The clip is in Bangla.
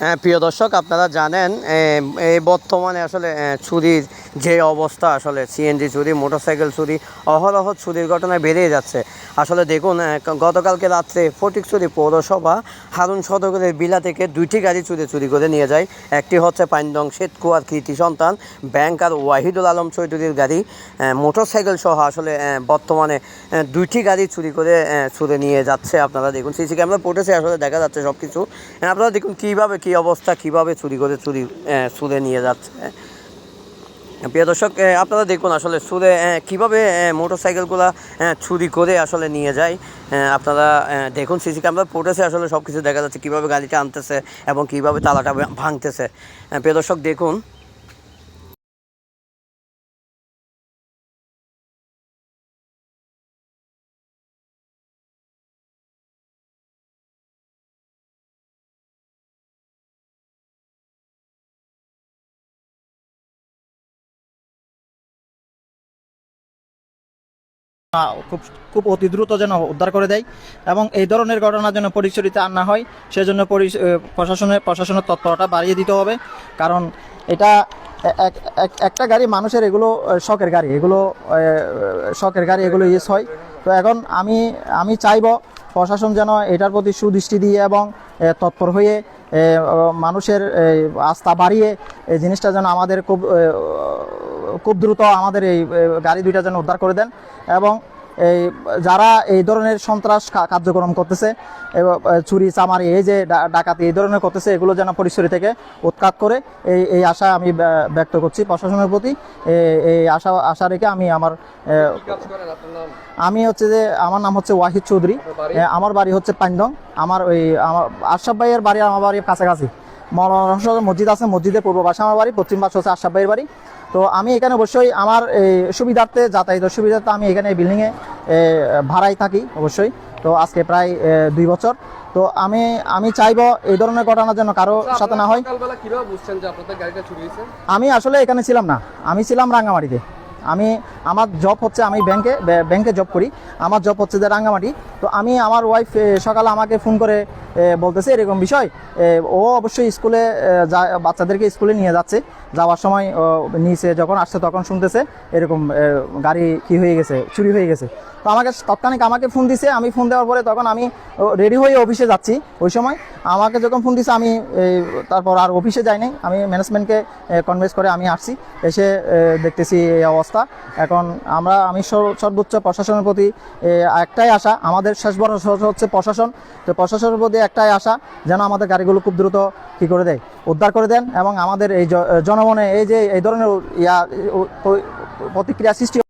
হ্যাঁ, প্রিয় দর্শক আপনারা জানেন এই বর্তমানে আসলে এ, চুরির যে অবস্থা আসলে সিএনজি চুরি, মোটরসাইকেল চুরি, অহরহ চুরির ঘটনা বেড়েই যাচ্ছে। আসলে দেখুন গতকালকে রাত্রে ফটিকচুরি পৌরসভা হারুন সদগরের বিলা থেকে দুইটি গাড়ি চুরি চুরি করে নিয়ে যায়। একটি হচ্ছে পাইন্দং শেতকুয়ার কৃতি সন্তান, ব্যাংক আর ওয়াহিদুল আলম চৌধুরীর গাড়ি। মোটরসাইকেল সহ আসলে বর্তমানে দুইটি গাড়ি চুরি করে চুরে নিয়ে যাচ্ছে আপনারা দেখুন। সিসি ক্যামেরা ফুটেছে আসলে দেখা যাচ্ছে সব কিছু আপনারা দেখুন কীভাবে, কী অবস্থা, কীভাবে চুরি করে চুরি চুরে নিয়ে যাচ্ছে। প্রিয় দর্শক আপনারা দেখুন আসলে সুরে কীভাবে কীভাবে মোটর সাইকেলগুলো চুরি করে আসলে নিয়ে যায়। আপনারা দেখুন সিসি ক্যামেরা ফুটেছে আসলে সব কিছু দেখা যাচ্ছে, কীভাবে গাড়িটা আনতেছে এবং কীভাবে তালাটা ভাঙতেছে। প্রিয় দর্শক, দেখুন খুব খুব অতি দ্রুত যেন উদ্ধার করে দেয় এবং এই ধরনের ঘটনা যেন পরিচালিত আর না হয়, সেজন্য প্রশাসনের প্রশাসনের তৎপরতা বাড়িয়ে দিতে হবে। কারণ এটা এক- এক- একটা গাড়ি মানুষের এগুলো শখের গাড়ি, এগুলো শখের গাড়ি, এগুলো ইউজ হয়। তো এখন আমি আমি চাইব প্রশাসন যেন এটার প্রতি সুদৃষ্টি দিয়ে এবং তৎপর হয়ে মানুষের আস্থা বাড়িয়ে এই জিনিসটা যেন আমাদের খুব খুব দ্রুত আমাদের এই গাড়ি দুইটা যেন উদ্ধার করে দেন এবং এই, যারা এই ধরনের সন্ত্রাস কার্যক্রম করতেছে চুরি, চামারি, এই যে ডাকাতি এই ধরনের করতেছে, এগুলো যেন পরিসরে থেকে উৎখাত করে, এই এই আশা আমি ব্যা- ব্যক্ত করছি প্রশাসনের প্রতি। এই আশা আশা রেখে আমি আমার আমি হচ্ছে যে, আমার নাম হচ্ছে ওয়াহিদ চৌধুরী। আমার বাড়ি হচ্ছে পাইন্দং আমার ওই, আমার আশরাফ ভাইয়ের বাড়ি, আমার বাড়ির কাছাকাছি। মৌলানা মসজিদ আছে মসজিদের পূর্ব পাশে আমার বাড়ি পশ্চিম পাশে হচ্ছে আশরাফ ভাইয়ের বাড়ি। তো আমি এখানে অবশ্যই আমার এই সুবিধার্থে যাতায়াতের সুবিধার্থে আমি এখানে বিল্ডিংয়ে ভাড়ায় থাকি অবশ্যই। তো আজকে প্রায় দুই বছর। তো আমি আমি চাইব এই ধরনের ঘটনা যেন কারও সাথে না হয়। আমি আসলে এখানে ছিলাম না। আমি ছিলাম রাঙ্গামাটিতে। আমি আমার জব হচ্ছে আমি ব্যাংকে ব্য- ব্যাংকে জব করি। আমার জব হচ্ছে যে রাঙ্গামাটি। তো আমি আমার ওয়াইফ সকালে আমাকে ফোন করে বলতেছে এরকম বিষয় ও অবশ্যই স্কুলে যা- বাচ্চাদেরকে স্কুলে নিয়ে যাচ্ছে। যাওয়ার সময় নিচে যখন আসছে তখন শুনতেছে এরকম গাড়ি কি হয়ে গেছে, চুরি হয়ে গেছে। তো আমাকে তৎক্ষণিক আমাকে ফোন দিছে, আমি ফোন দেওয়ার পরে তখন আমি রেডি হয়ে অফিসে যাচ্ছি ওই সময়। আমাকে যখন ফোন দিছে, আমি তারপর আর অফিসে যাই নাই। আমি ম্যানেজমেন্টকে কনভেন্স করে আমি আসছি। এসে দেখতেছি এই অবস্থা। এখন আমরা, আমি সর্বোচ্চ প্রশাসনের প্রতি একটাই আশা, আমাদের শেষ ভরসা হচ্ছে প্রশাসন। তো প্রশাসনের প্রতি একটাই আশা, যেন আমাদের গাড়িগুলো খুব দ্রুত কী করে দেয়, উদ্ধার করে দেন এবং আমাদের এই জনমনে এই যে, এই ধরনের ইয়া প্রতিক্রিয়া সৃষ্টি